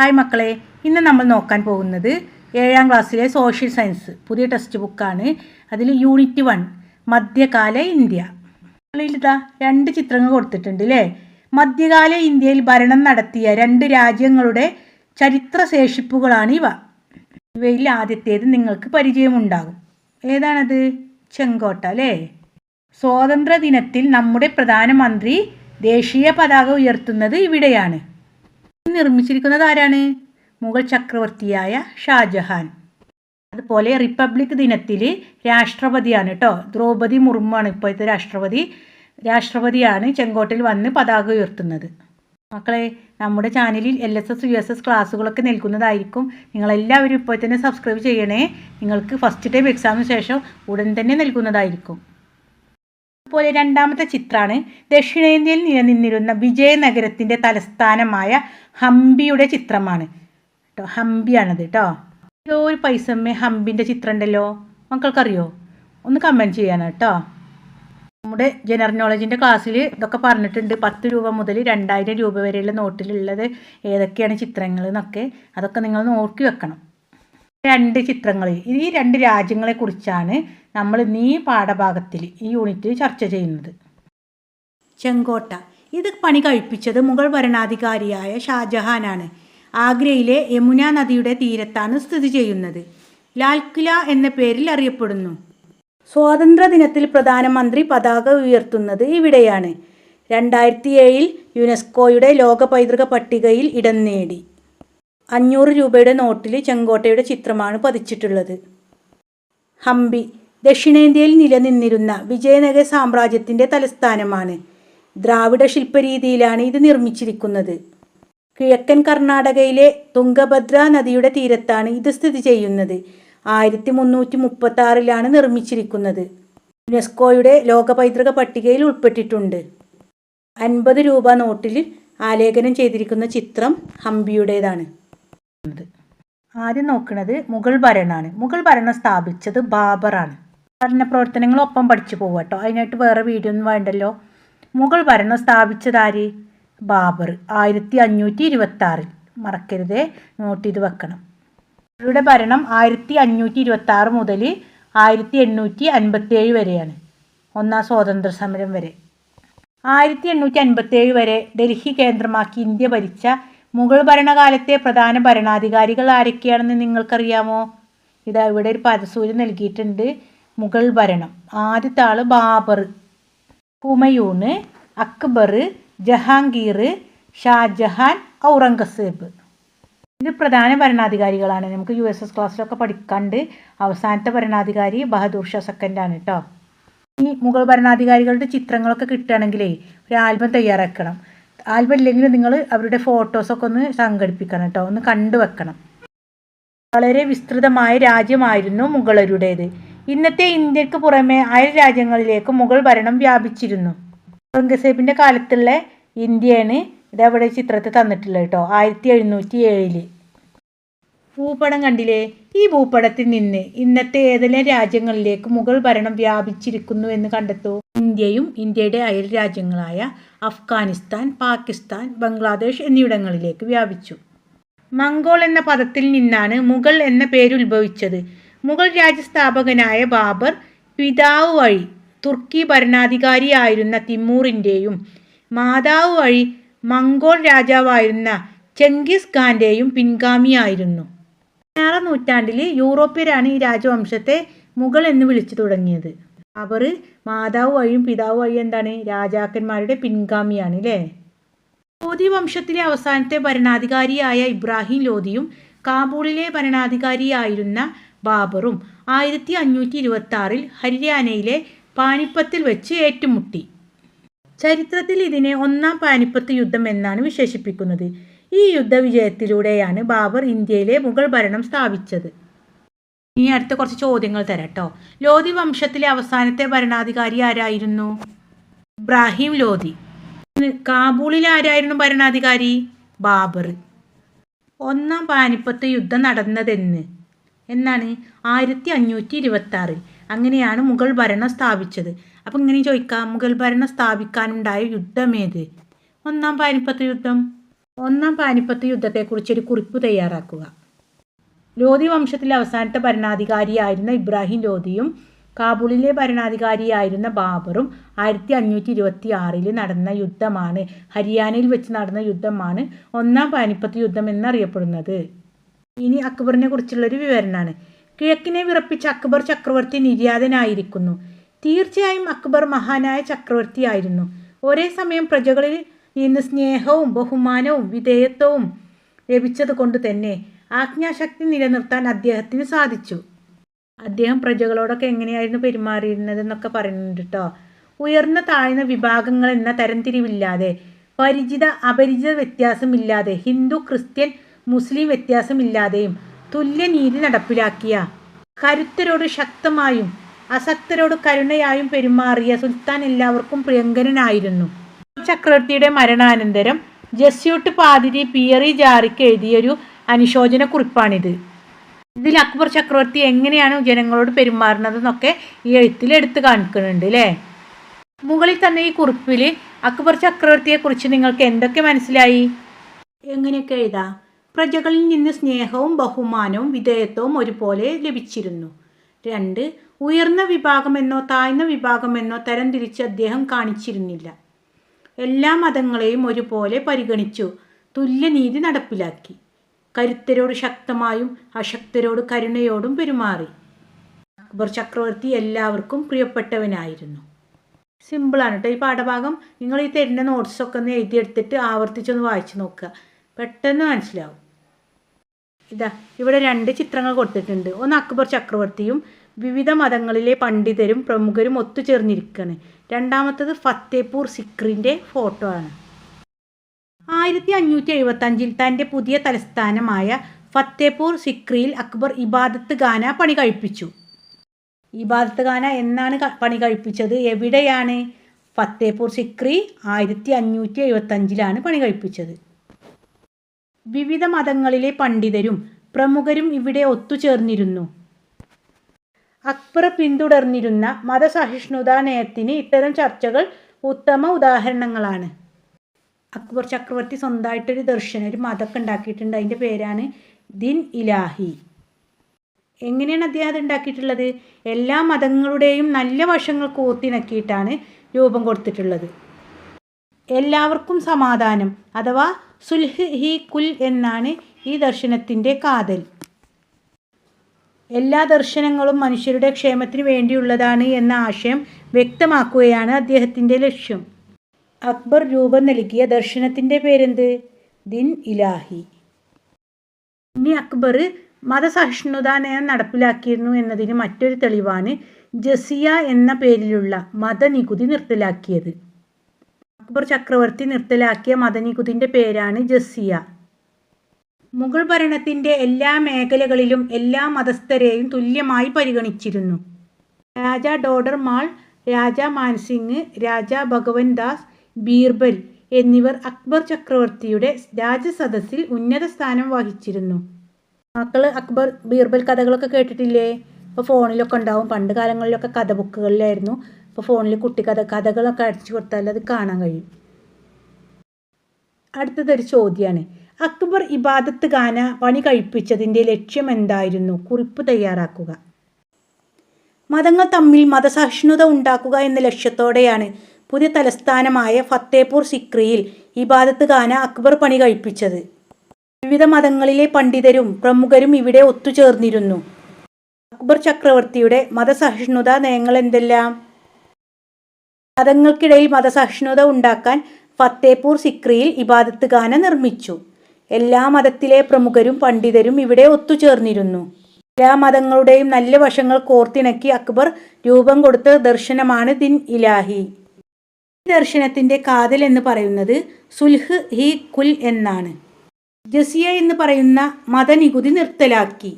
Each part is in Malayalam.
ഹായ് മക്കളെ ഇന്ന് നമ്മൾ നോക്കാൻ പോകുന്നത് ഏഴാം ക്ലാസ്സിലെ സോഷ്യൽ സയൻസ് പുതിയ ടെക്സ്റ്റ് ബുക്കാണ് അതിൽ യൂണിറ്റ് വൺ മധ്യകാല ഇന്ത്യ. ഇതാ രണ്ട് ചിത്രങ്ങൾ കൊടുത്തിട്ടുണ്ട് അല്ലേ മധ്യകാല ഇന്ത്യയിൽ ഭരണം നടത്തിയ രണ്ട് രാജ്യങ്ങളുടെ ചരിത്ര ശേഷിപ്പുകളാണ് ഇവ. ഇവയിൽ ആദ്യത്തേത് നിങ്ങൾക്ക് പരിചയമുണ്ടാകും. ഏതാണത്? ചെങ്കോട്ട അല്ലേ സ്വാതന്ത്ര്യ ദിനത്തിൽ നമ്മുടെ പ്രധാനമന്ത്രി ദേശീയ പതാക ഉയർത്തുന്നത് ഇവിടെയാണ്. നിർമ്മിച്ചിരിക്കുന്നത് ആരാണ്? മുഗൾ ചക്രവർത്തിയായ ഷാജഹാൻ. അതുപോലെ റിപ്പബ്ലിക് ദിനത്തിൽ രാഷ്ട്രപതിയാണ് കേട്ടോ ദ്രൗപദി മുർമുവാണ് ഇപ്പോഴത്തെ രാഷ്ട്രപതി. രാഷ്ട്രപതിയാണ് ചെങ്കോട്ടിൽ വന്ന് പതാക ഉയർത്തുന്നത്. മക്കളെ നമ്മുടെ ചാനലിൽ L S S U S S ക്ലാസ്സുകളൊക്കെ നൽകുന്നതായിരിക്കും നിങ്ങളെല്ലാവരും ഇപ്പോൾ തന്നെ സബ്സ്ക്രൈബ് ചെയ്യണേ. നിങ്ങൾക്ക് ഫസ്റ്റ് ടൈം എക്സാമിന് ശേഷം ഉടൻ തന്നെ നൽകുന്നതായിരിക്കും അതുപോലെ രണ്ടാമത്തെ ചിത്രമാണ് ദക്ഷിണേന്ത്യയിൽ നിലനിന്നിരുന്ന വിജയനഗരത്തിന്റെ തലസ്ഥാനമായ ഹംപിയുടെ ചിത്രമാണ്. കേട്ടോ ഹംപിയാണത് കേട്ടോ ഏതോ ഒരു പൈസമ്മേ ഹംപിന്റെ ചിത്രം ഉണ്ടല്ലോ മക്കൾക്കറിയോ? ഒന്ന് കമന്റ് ചെയ്യണം കേട്ടോ നമ്മുടെ ജനറൽ നോളജിന്റെ ക്ലാസ്സിൽ ഇതൊക്കെ പറഞ്ഞിട്ടുണ്ട്. പത്ത് രൂപ മുതൽ രണ്ടായിരം രൂപ വരെയുള്ള നോട്ടിലുള്ളത് ഏതൊക്കെയാണ് ചിത്രങ്ങൾ എന്നൊക്കെ അതൊക്കെ നിങ്ങൾ നോക്കി വെക്കണം. രണ്ട് ചിത്രങ്ങൾ ഈ രണ്ട് രാജ്യങ്ങളെക്കുറിച്ചാണ് നമ്മൾ ഈ പാഠഭാഗത്തിൽ ഈ യൂണിറ്റിൽ ചർച്ച ചെയ്യുന്നത്. ചെങ്കോട്ട. ഇത് പണി കഴിപ്പിച്ചത് മുഗൾ ഭരണാധികാരിയായ ഷാജഹാനാണ്. ആഗ്രയിലെ യമുന നദിയുടെ തീരത്താണ് സ്ഥിതി ചെയ്യുന്നത്. ലാൽ കില എന്ന പേരിൽ അറിയപ്പെടുന്നു. സ്വാതന്ത്ര്യ ദിനത്തിൽ പ്രധാനമന്ത്രി പതാക ഉയർത്തുന്നത് ഇവിടെയാണ്. രണ്ടായിരത്തി ഏഴിൽ യുനെസ്കോയുടെ ലോക പൈതൃക പട്ടികയിൽ ഇടം നേടി. അഞ്ഞൂറ് രൂപയുടെ നോട്ടിൽ ചെങ്കോട്ടയുടെ ചിത്രമാണ് പതിച്ചിട്ടുള്ളത്. ഹംപി. ദക്ഷിണേന്ത്യയിൽ നിലനിന്നിരുന്ന വിജയനഗര സാമ്രാജ്യത്തിന്റെ തലസ്ഥാനമാണ്. ദ്രാവിഡ ശില്പരീതിയിലാണ് ഇത് നിർമ്മിച്ചിരിക്കുന്നത്. കിഴക്കൻ കർണാടകയിലെ തുംഗഭദ്ര നദിയുടെ തീരത്താണ് ഇത് സ്ഥിതി ചെയ്യുന്നത്. ആയിരത്തി മുന്നൂറ്റി മുപ്പത്തി ആറിലാണ് നിർമ്മിച്ചിരിക്കുന്നത്. യുനെസ്കോയുടെ ലോക പൈതൃക പട്ടികയിൽ ഉൾപ്പെട്ടിട്ടുണ്ട്. അൻപത് രൂപ നോട്ടിൽ ആലേഖനം ചെയ്തിരിക്കുന്ന ചിത്രം ഹംപിയുടേതാണ്. ആദ്യം നോക്കുന്നത് മുഗൾ ഭരണമാണ് മുഗൾ ഭരണം സ്ഥാപിച്ചത് ബാബറാണ്. ഭരണ പ്രവർത്തനങ്ങളൊപ്പം പഠിച്ചു പോകും കേട്ടോ അതിനായിട്ട് വേറെ വീഡിയോ ഒന്നും വേണ്ടല്ലോ. മുഗൾ ഭരണം സ്ഥാപിച്ചതാര് ബാബർ. ആയിരത്തി അഞ്ഞൂറ്റി ഇരുപത്തി ആറിൽ മറക്കരുതേ നോട്ട് ചെയ്ത് വെക്കണം. ഇവരുടെ ഭരണം ആയിരത്തി അഞ്ഞൂറ്റി ഇരുപത്തി ആറ് മുതൽ ആയിരത്തി എണ്ണൂറ്റി അൻപത്തി ഏഴ് വരെയാണ്. ഒന്നാം സ്വാതന്ത്ര്യ സമരം വരെ. ആയിരത്തി എണ്ണൂറ്റി അൻപത്തി ഏഴ് വരെ ഡൽഹി കേന്ദ്രമാക്കി ഇന്ത്യ ഭരിച്ച മുഗൾ ഭരണകാലത്തെ പ്രധാന ഭരണാധികാരികൾ ആരൊക്കെയാണെന്ന് നിങ്ങൾക്കറിയാമോ? ഇതാ ഇവിടെ ഒരു പരസൂര്യം നൽകിയിട്ടുണ്ട്. മുഗൾ ഭരണം. ആദ്യത്തെ ആൾ ബാബർ. ഹുമയൂണ് അക്ബർ ജഹാംഗീർ ഷാജഹാൻ ഔറംഗസേബ്. ഇത് പ്രധാന ഭരണാധികാരികളാണ്. നമുക്ക് യു എസ് എസ് ക്ലാസ്സിലൊക്കെ പഠിക്കാണ്ട് അവസാനത്തെ ഭരണാധികാരി ബഹദൂർ ഷാ സെക്കൻഡാണ് കേട്ടോ ഈ മുഗൾ ഭരണാധികാരികളുടെ ചിത്രങ്ങളൊക്കെ കിട്ടുകയാണെങ്കിലേ ഒരു ആൽബം തയ്യാറാക്കണം. ആൽബം ഇല്ലെങ്കിൽ നിങ്ങൾ അവരുടെ ഫോട്ടോസൊക്കെ ഒന്ന് സംഘടിപ്പിക്കണം കേട്ടോ ഒന്ന് കണ്ടുവെക്കണം. വളരെ വിസ്തൃതമായ രാജ്യമായിരുന്നു മുഗളരുടേത്. ഇന്നത്തെ ഇന്ത്യയ്ക്ക് പുറമെ അയൽ രാജ്യങ്ങളിലേക്ക് മുഗൾ ഭരണം വ്യാപിച്ചിരുന്നു. ഔറംഗസേബിന്റെ കാലത്തുള്ള ഇന്ത്യയാണ് ഇതവിടെ ചിത്രത്തിൽ തന്നിട്ടുള്ളത് കേട്ടോ ആയിരത്തി എഴുന്നൂറ്റി ഏഴിൽ ഭൂപടം കണ്ടില്ലേ? ഈ ഭൂപടത്തിൽ നിന്ന് ഇന്നത്തെ ഏതെല്ലാം രാജ്യങ്ങളിലേക്ക് മുഗൾ ഭരണം വ്യാപിച്ചിരിക്കുന്നു എന്ന് കണ്ടെത്തൂ. ഇന്ത്യയും ഇന്ത്യയുടെ അയൽ രാജ്യങ്ങളായ അഫ്ഗാനിസ്ഥാൻ പാകിസ്ഥാൻ ബംഗ്ലാദേശ് എന്നിവിടങ്ങളിലേക്ക് വ്യാപിച്ചു. മംഗോൾ എന്ന പദത്തിൽ നിന്നാണ് മുഗൾ എന്ന പേര് ഉത്ഭവിച്ചത് മുഗൾ രാജ്യസ്ഥാപകനായ ബാബർ പിതാവ് വഴി തുർക്കി ഭരണാധികാരിയായിരുന്ന തിമൂറിന്റെയും മാതാവ് വഴി മംഗോൾ രാജാവായിരുന്ന ചെങ്കിസ് ഖാന്റെയും പിൻഗാമിയായിരുന്നു. പതിനാറാം നൂറ്റാണ്ടിൽ യൂറോപ്യരാണ് ഈ രാജവംശത്തെ മുഗൾ എന്ന് വിളിച്ചു തുടങ്ങിയത്. അവർ മാതാവ് വഴിയും പിതാവ് വഴിയും എന്താണ്? രാജാക്കന്മാരുടെ പിൻഗാമിയാണ് അല്ലേ? ലോധി വംശത്തിലെ അവസാനത്തെ ഭരണാധികാരിയായ ഇബ്രാഹിം ലോധിയും കാബൂളിലെ ഭരണാധികാരിയായിരുന്ന ബാബറും ആയിരത്തി അഞ്ഞൂറ്റി ഇരുപത്തി ആറിൽ ഹരിയാനയിലെ പാനിപ്പത്തിൽ വെച്ച് ഏറ്റുമുട്ടി. ചരിത്രത്തിൽ ഇതിനെ ഒന്നാം പാനിപ്പത്ത് യുദ്ധം എന്നാണ് വിശേഷിപ്പിക്കുന്നത്. ഈ യുദ്ധവിജയത്തിലൂടെയാണ് ബാബർ ഇന്ത്യയിലെ മുഗൾ ഭരണം സ്ഥാപിച്ചത്. ഇനി അടുത്ത കുറച്ച് ചോദ്യങ്ങൾ തരാട്ടോ. ലോധി വംശത്തിലെ അവസാനത്തെ ഭരണാധികാരി ആരായിരുന്നു? ഇബ്രാഹിം ലോധി കാബൂളിൽ ആരായിരുന്നു ഭരണാധികാരി? ബാബർ. ഒന്നാം പാനിപ്പത്ത് യുദ്ധം നടന്നതെന്ന്. എന്നാണ് ആയിരത്തി അഞ്ഞൂറ്റി ഇരുപത്തി അങ്ങനെയാണ് മുഗൾ ഭരണം സ്ഥാപിച്ചത്. അപ്പം ഇങ്ങനെ ചോദിക്കാം മുഗൾ ഭരണം സ്ഥാപിക്കാനുണ്ടായ യുദ്ധമേത് ഒന്നാം പാനിപ്പത്ത് യുദ്ധം. ഒന്നാം പാനിപ്പത്ത് യുദ്ധത്തെക്കുറിച്ച് ഒരു കുറിപ്പ് തയ്യാറാക്കുക. ലോധി വംശത്തിലെ അവസാനത്തെ ഭരണാധികാരിയായിരുന്ന ഇബ്രാഹിം ലോധിയും കാബൂളിലെ ഭരണാധികാരിയായിരുന്ന ബാബറും ആയിരത്തി അഞ്ഞൂറ്റി ഇരുപത്തി ആറിൽ നടന്ന യുദ്ധമാണ് ഹരിയാനയിൽ വെച്ച് നടന്ന യുദ്ധമാണ് ഒന്നാം പാനിപ്പത്ത് യുദ്ധം എന്നറിയപ്പെടുന്നത്. ഇനി അക്ബറിനെ കുറിച്ചുള്ളൊരു വിവരണമാണ് കിഴക്കിനെ വിറപ്പിച്ച അക്ബർ ചക്രവർത്തി നിര്യാതനായിരിക്കുന്നു. തീർച്ചയായും അക്ബർ മഹാനായ ചക്രവർത്തിയായിരുന്നു. ഒരേ സമയം പ്രജകളിൽ നിന്ന് സ്നേഹവും ബഹുമാനവും വിധേയത്വവും ലഭിച്ചതുകൊണ്ട് തന്നെ ആജ്ഞാശക്തി നിലനിർത്താൻ അദ്ദേഹത്തിന് സാധിച്ചു. അദ്ദേഹം പ്രജകളോടൊക്കെ എങ്ങനെയായിരുന്നു പെരുമാറിയിരുന്നത് എന്നൊക്കെ പറയുന്നുണ്ട് കേട്ടോ ഉയർന്ന താഴ്ന്ന വിഭാഗങ്ങൾ എന്ന തരംതിരിവില്ലാതെ പരിചിത അപരിചിത വ്യത്യാസമില്ലാതെ ഹിന്ദു ക്രിസ്ത്യൻ മുസ്ലിം വ്യത്യാസമില്ലാതെയും തുല്യനീതി നടപ്പിലാക്കിയ കരുത്തരോട് ശക്തമായും അസക്തരോട് കരുണയായും പെരുമാറിയ സുൽത്താൻ എല്ലാവർക്കും പ്രിയങ്കരനായിരുന്നു. ചക്രവർത്തിയുടെ മരണാനന്തരം ജസ്യൂട്ട് പാതിരി പിയറി ജാറിക്ക് എഴുതിയൊരു അനുശോചന കുറിപ്പാണിത്. ഇതിൽ അക്ബർ ചക്രവർത്തി എങ്ങനെയാണ് ജനങ്ങളോട് പെരുമാറുന്നത് എന്നൊക്കെ ഈ എഴുത്തിൽ എടുത്തു കാണിക്കുന്നുണ്ട് അല്ലേ മുകളിൽ തന്നെ ഈ കുറിപ്പിൽ അക്ബർ ചക്രവർത്തിയെക്കുറിച്ച് നിങ്ങൾക്ക് എന്തൊക്കെ മനസ്സിലായി? എങ്ങനെയൊക്കെ എഴുതാം? പ്രജകളിൽ നിന്ന് സ്നേഹവും ബഹുമാനവും വിധേയത്വവും ഒരുപോലെ ലഭിച്ചിരുന്നു. രണ്ട് ഉയർന്ന വിഭാഗമെന്നോ താഴ്ന്ന വിഭാഗമെന്നോ തരംതിരിച്ച് അദ്ദേഹം കാണിച്ചിരുന്നില്ല. എല്ലാ മതങ്ങളെയും ഒരുപോലെ പരിഗണിച്ചു തുല്യനീതി നടപ്പിലാക്കി. കരുത്തരോട് ശക്തമായും അശക്തരോട് കരുണയോടും പെരുമാറി. അക്ബർ ചക്രവർത്തി എല്ലാവർക്കും പ്രിയപ്പെട്ടവനായിരുന്നു. സിമ്പിളാണ് കേട്ടോ ഈ പാഠഭാഗം. നിങ്ങൾ ഈ തരുന്ന നോട്ട്സൊക്കെ ഒന്ന് എഴുതിയെടുത്തിട്ട് ആവർത്തിച്ചൊന്ന് വായിച്ചു നോക്കുക. പെട്ടെന്ന് മനസ്സിലാവും. ഇതാ ഇവിടെ രണ്ട് ചിത്രങ്ങൾ കൊടുത്തിട്ടുണ്ട്. ഒന്ന് അക്ബർ ചക്രവർത്തിയും വിവിധ മതങ്ങളിലെ പണ്ഡിതരും പ്രമുഖരും ഒത്തുചേർന്നിരിക്കുകയാണ്. രണ്ടാമത്തത് ഫത്തേപൂർ സിക്രിന്റെ ഫോട്ടോ ആണ്. ആയിരത്തി അഞ്ഞൂറ്റി എഴുപത്തഞ്ചിൽ തന്റെ പുതിയ തലസ്ഥാനമായ ഫത്തേപൂർ സിക്രിയിൽ അക്ബർ ഇബാദത്ത് ഖാന പണി കഴിപ്പിച്ചു. ഇബാദത്ത് ഖാന എന്നാണ് പണി കഴിപ്പിച്ചത്? എവിടെയാണ്? ഫത്തേപൂർ സിക്രി ആയിരത്തി അഞ്ഞൂറ്റി എഴുപത്തഞ്ചിലാണ് പണി കഴിപ്പിച്ചത്. വിവിധ മതങ്ങളിലെ പണ്ഡിതരും പ്രമുഖരും ഇവിടെ ഒത്തുചേർന്നിരുന്നു. അക്ബർ പിന്തുടർന്നിരുന്ന മതസഹിഷ്ണുതാ നയത്തിന് ഇത്തരം ചർച്ചകൾ ഉത്തമ ഉദാഹരണങ്ങളാണ്. അക്ബർ ചക്രവർത്തി സ്വന്തമായിട്ടൊരു ദർശനം ഒരു മതമൊക്കെ ഉണ്ടാക്കിയിട്ടുണ്ട്. അതിന്റെ പേരാണ് ദിൻ ഇലാഹി. എങ്ങനെയാണ് അദ്ദേഹം അത് ഉണ്ടാക്കിയിട്ടുള്ളത്? എല്ലാ മതങ്ങളുടെയും നല്ല വശങ്ങൾ കോർത്തിണക്കിയിട്ടാണ് രൂപം കൊടുത്തിട്ടുള്ളത്. എല്ലാവർക്കും സമാധാനം അഥവാ സുൽഹ് ഹി കുൽ എന്നാണ് ഈ ദർശനത്തിന്റെ കാതൽ. എല്ലാ ദർശനങ്ങളും മനുഷ്യരുടെ ക്ഷേമത്തിന് വേണ്ടിയുള്ളതാണ് എന്ന ആശയം വ്യക്തമാക്കുകയാണ് അദ്ദേഹത്തിന്റെ ലക്ഷ്യം. അക്ബർ രൂപം നൽകിയ ദർശനത്തിന്റെ പേരെന്ത്? ദിൻ ഇലാഹി. ഇനി അക്ബർ മതസഹിഷ്ണുത നയം നടപ്പിലാക്കിയിരുന്നു എന്നതിന് മറ്റൊരു തെളിവാണ് ജസിയ എന്ന പേരിലുള്ള മതനികുതി നിർത്തലാക്കിയത്. അക്ബർ ചക്രവർത്തി നിർത്തലാക്കിയ മദനികുതിന്റെ പേരാണ് ജസിയ മുഗൾ ഭരണത്തിന്റെ എല്ലാ മേഖലകളിലും എല്ലാ മതസ്ഥരെയും തുല്യമായി പരിഗണിച്ചിരുന്നു. രാജ ഡോഡർമാൾ രാജ മാൻസിംഗ് രാജ ഭഗവൻ ദാസ് ബീർബൽ എന്നിവർ അക്ബർ ചക്രവർത്തിയുടെ രാജസദസ്സിൽ ഉന്നത സ്ഥാനം വഹിച്ചിരുന്നു. മക്കൾ അക്ബർ ബീർബൽ കഥകളൊക്കെ കേട്ടിട്ടില്ലേ? ഇപ്പോൾ ഫോണിലൊക്കെ ഉണ്ടാവും. പണ്ട് കാലങ്ങളിലൊക്കെ കഥ ബുക്കുകളിലായിരുന്നു. ഇപ്പോൾ ഫോണിൽ കഥ കഥകളൊക്കെ അടിച്ചു കൊടുത്താൽ അത് കാണാൻ കഴിയും. അടുത്തതൊരു ചോദ്യമാണ് അക്ബർ ഇബാദത്ത് ഖാന പണി കഴിപ്പിച്ചതിന്റെ ലക്ഷ്യം എന്തായിരുന്നു? കുറിപ്പ് തയ്യാറാക്കുക. മതങ്ങൾ തമ്മിൽ മതസഹിഷ്ണുത ഉണ്ടാക്കുക എന്ന ലക്ഷ്യത്തോടെയാണ് പുതിയ തലസ്ഥാനമായ ഫത്തേപൂർ സിക്രിയിൽ ഇബാദത്ത് ഖാന അക്ബർ പണി കഴിപ്പിച്ചത്. വിവിധ മതങ്ങളിലെ പണ്ഡിതരും പ്രമുഖരും ഇവിടെ ഒത്തുചേർന്നിരുന്നു. അക്ബർ ചക്രവർത്തിയുടെ മതസഹിഷ്ണുത നയങ്ങൾ എന്തെല്ലാം മതങ്ങൾക്കിടയിൽ മതസഹിഷ്ണുത ഉണ്ടാക്കാൻ ഫത്തേപൂർ സിക്രിയിൽ ഇബാദത്ത് ഖാന നിർമ്മിച്ചു. എല്ലാ മതത്തിലെ പ്രമുഖരും പണ്ഡിതരും ഇവിടെ ഒത്തുചേർന്നിരുന്നു. എല്ലാ മതങ്ങളുടെയും നല്ല വശങ്ങൾ കോർത്തിണക്കി അക്ബർ രൂപം കൊടുത്ത ദർശനമാണ് ദിൻ ഇലാഹി. ഈ ദർശനത്തിന്റെ കാതൽ എന്ന് പറയുന്നത് സുൽഹ് ഹി കുൽ എന്നാണ്. ജസിയ എന്ന് പറയുന്ന മതനികുതി നിർത്തലാക്കി.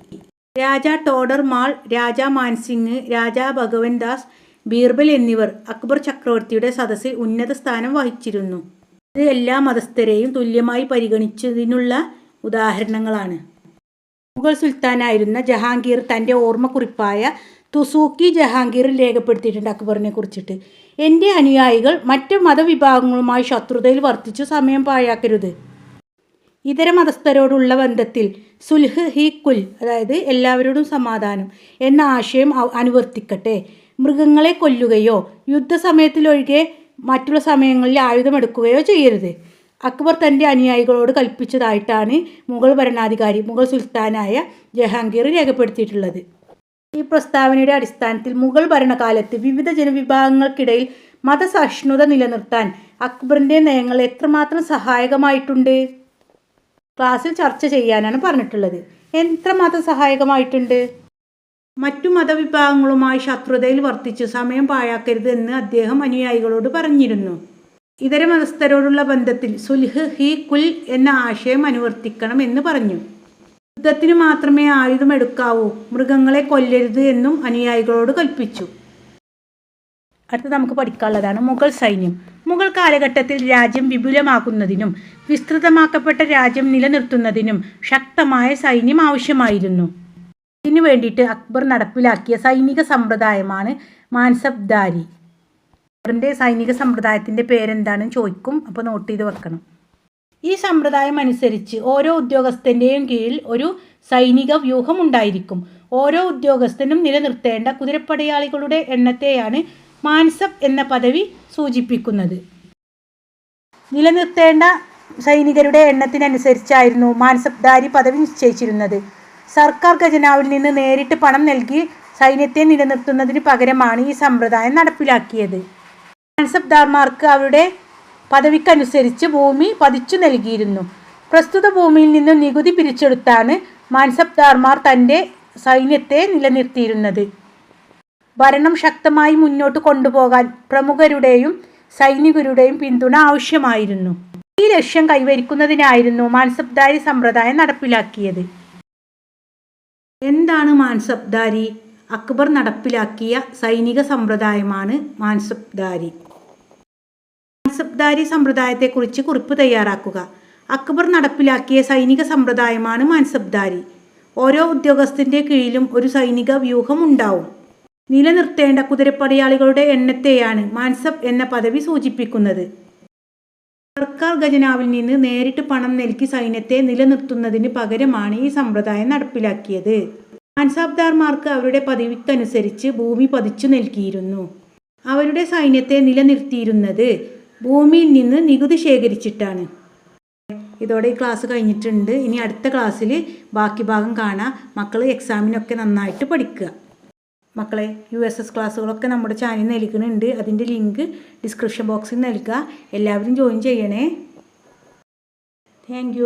രാജ ടോഡർ മാൾ രാജ മാൻസിംഗ് രാജ ഭഗവൻ ദാസ് ബീർബൽ എന്നിവർ അക്ബർ ചക്രവർത്തിയുടെ സദസ്സിൽ ഉന്നത സ്ഥാനം വഹിച്ചിരുന്നു. ഇത് എല്ലാ മതസ്ഥരെയും തുല്യമായി പരിഗണിച്ചതിനുള്ള ഉദാഹരണങ്ങളാണ്. മുഗൾ സുൽത്താനായിരുന്ന ജഹാംഗീർ തന്റെ ഓർമ്മക്കുറിപ്പായ തുസൂക്കി ജഹാംഗീർ രേഖപ്പെടുത്തിയിട്ടുണ്ട് അക്ബറിനെ കുറിച്ചിട്ട്. എന്റെ അനുയായികൾ മറ്റ് മതവിഭാഗങ്ങളുമായി ശത്രുതയിൽ വർത്തിച്ചു സമയം പാഴാക്കരുത്. ഇതര മതസ്ഥരോടുള്ള ബന്ധത്തിൽ സുൽഹ് ഹി കുൽ അതായത് എല്ലാവരോടും സമാധാനം എന്ന ആശയം അനുവർത്തിക്കട്ടെ. മൃഗങ്ങളെ കൊല്ലുകയോ യുദ്ധസമയത്തിലൊഴികെ മറ്റുള്ള സമയങ്ങളിൽ ആയുധമെടുക്കുകയോ ചെയ്യരുത്. അക്ബർ തന്റെ അനുയായികളോട് കൽപ്പിച്ചതായിട്ടാണ് മുഗൾ ഭരണാധികാരി മുഗൾ സുൽത്താനായ ജഹാംഗീർ രേഖപ്പെടുത്തിയിട്ടുള്ളത്. ഈ പ്രസ്താവനയുടെ അടിസ്ഥാനത്തിൽ മുഗൾ ഭരണകാലത്ത് വിവിധ ജനവിഭാഗങ്ങൾക്കിടയിൽ മതസഹിഷ്ണുത നിലനിർത്താൻ അക്ബറിന്റെ നയങ്ങൾ എത്രമാത്രം സഹായകമായിട്ടുണ്ട്? ക്ലാസ്സിൽ ചർച്ച ചെയ്യാനാണ് പറഞ്ഞിട്ടുള്ളത്. എത്രമാത്രം സഹായകമായിട്ടുണ്ട്? മറ്റു മതവിഭാഗങ്ങളുമായി ശത്രുതയിൽ വർത്തിച്ച് സമയം പാഴാക്കരുത് എന്ന് അദ്ദേഹം അനുയായികളോട് പറഞ്ഞിരുന്നു. ഇതര മതസ്ഥരോടുള്ള ബന്ധത്തിൽ സുൽഹ് ഹി കുൽ എന്ന ആശയം അനുവർത്തിക്കണം എന്ന് പറഞ്ഞു. യുദ്ധത്തിന് മാത്രമേ ആയുധം എടുക്കാവൂ മൃഗങ്ങളെ കൊല്ലരുത് എന്നും അനുയായികളോട് കൽപ്പിച്ചു. അടുത്ത് നമുക്ക് പഠിക്കാനുള്ളതാണ് മുഗൾ സൈന്യം. മുഗൾ കാലഘട്ടത്തിൽ രാജ്യം വിപുലമാക്കുന്നതിനും വിസ്തൃതമാക്കപ്പെട്ട രാജ്യം നിലനിർത്തുന്നതിനും ശക്തമായ സൈന്യം ആവശ്യമായിരുന്നു. ഇതിനു വേണ്ടിയിട്ട് അക്ബർ നടപ്പിലാക്കിയ സൈനിക സമ്പ്രദായമാണ് മാൻസബ്ദാരി. അക്ബറിന്റെ സൈനിക സമ്പ്രദായത്തിന്റെ പേരെന്താണെന്ന് ചോദിക്കും. അപ്പോൾ നോട്ട് ചെയ്ത് വെക്കണം. ഈ സമ്പ്രദായം അനുസരിച്ച് ഓരോ ഉദ്യോഗസ്ഥന്റെയും കീഴിൽ ഒരു സൈനിക വ്യൂഹം ഉണ്ടായിരിക്കും. ഓരോ ഉദ്യോഗസ്ഥനും നിലനിർത്തേണ്ട കുതിരപ്പടയാളികളുടെ എണ്ണത്തെയാണ് മാൻസബ് എന്ന പദവി സൂചിപ്പിക്കുന്നത്. നിലനിർത്തേണ്ട സൈനികരുടെ എണ്ണത്തിനനുസരിച്ചായിരുന്നു മാൻസബ്ദാരി പദവി നിശ്ചയിച്ചിരുന്നത്. സർക്കാർ ഖജനാവിൽ നിന്ന് നേരിട്ട് പണം നൽകി സൈന്യത്തെ നിലനിർത്തുന്നതിന് പകരമാണ് ഈ സമ്പ്രദായം നടപ്പിലാക്കിയത്. മാൻസബ്ദാർമാർക്ക് അവരുടെ പദവിക്കനുസരിച്ച് ഭൂമി പതിച്ചു നൽകിയിരുന്നു. പ്രസ്തുത ഭൂമിയിൽ നിന്നും നികുതി പിരിച്ചെടുത്താണ് മാൻസബ്ദാർമാർ തന്റെ സൈന്യത്തെ നിലനിർത്തിയിരുന്നത്. ഭരണം ശക്തമായി മുന്നോട്ട് കൊണ്ടുപോകാൻ പ്രമുഖരുടെയും സൈനികരുടെയും പിന്തുണ ആവശ്യമായിരുന്നു. ഈ ലക്ഷ്യം കൈവരിക്കുന്നതിനായിരുന്നു മാൻസബ്ദാരി സമ്പ്രദായം നടപ്പിലാക്കിയത്. എന്താണ് മാൻസബ്ദാരി? അക്ബർ നടപ്പിലാക്കിയ സൈനിക സമ്പ്രദായമാണ് മാൻസബ്ദാരി. മാൻസബ്ദാരി സമ്പ്രദായത്തെക്കുറിച്ച് കുറിപ്പ് തയ്യാറാക്കുക. അക്ബർ നടപ്പിലാക്കിയ സൈനിക സമ്പ്രദായമാണ് മാൻസബ്ദാരി. ഓരോ ഉദ്യോഗസ്ഥന്റെ കീഴിലും ഒരു സൈനിക വ്യൂഹം ഉണ്ടാവും നിലനിർത്തേണ്ട കുതിരപ്പടയാളികളുടെ എണ്ണത്തെയാണ് മാൻസബ് എന്ന പദവി സൂചിപ്പിക്കുന്നത്. സർക്കാർ ഖജനാവിൽ നിന്ന് നേരിട്ട് പണം നൽകി സൈന്യത്തെ നിലനിർത്തുന്നതിന് പകരമാണ് ഈ സമ്പ്രദായം നടപ്പിലാക്കിയത്. മാൻസാബ്ദാർമാർക്ക് അവരുടെ പദവിക്കനുസരിച്ച് ഭൂമി പതിച്ചു നൽകിയിരുന്നു. അവരുടെ സൈന്യത്തെ നിലനിർത്തിയിരുന്നത് ഭൂമിയിൽ നിന്ന് നികുതി ശേഖരിച്ചിട്ടാണ്. ഇതോടെ ഈ ക്ലാസ് കഴിഞ്ഞിട്ടുണ്ട്. ഇനി അടുത്ത ക്ലാസ്സിൽ ബാക്കി ഭാഗം കാണാം. മക്കൾ എക്സാമിനൊക്കെ നന്നായിട്ട് പഠിക്കുക. മക്കളെ യു എസ് എസ് ക്ലാസ്സുകളൊക്കെ നമ്മുടെ ചാനലിൽ നൽകുന്നുണ്ട്. അതിന്റെ ലിങ്ക് ഡിസ്ക്രിപ്ഷൻ ബോക്സിൽ നൽകുക. എല്ലാവരും ജോയിൻ ചെയ്യണേ. താങ്ക്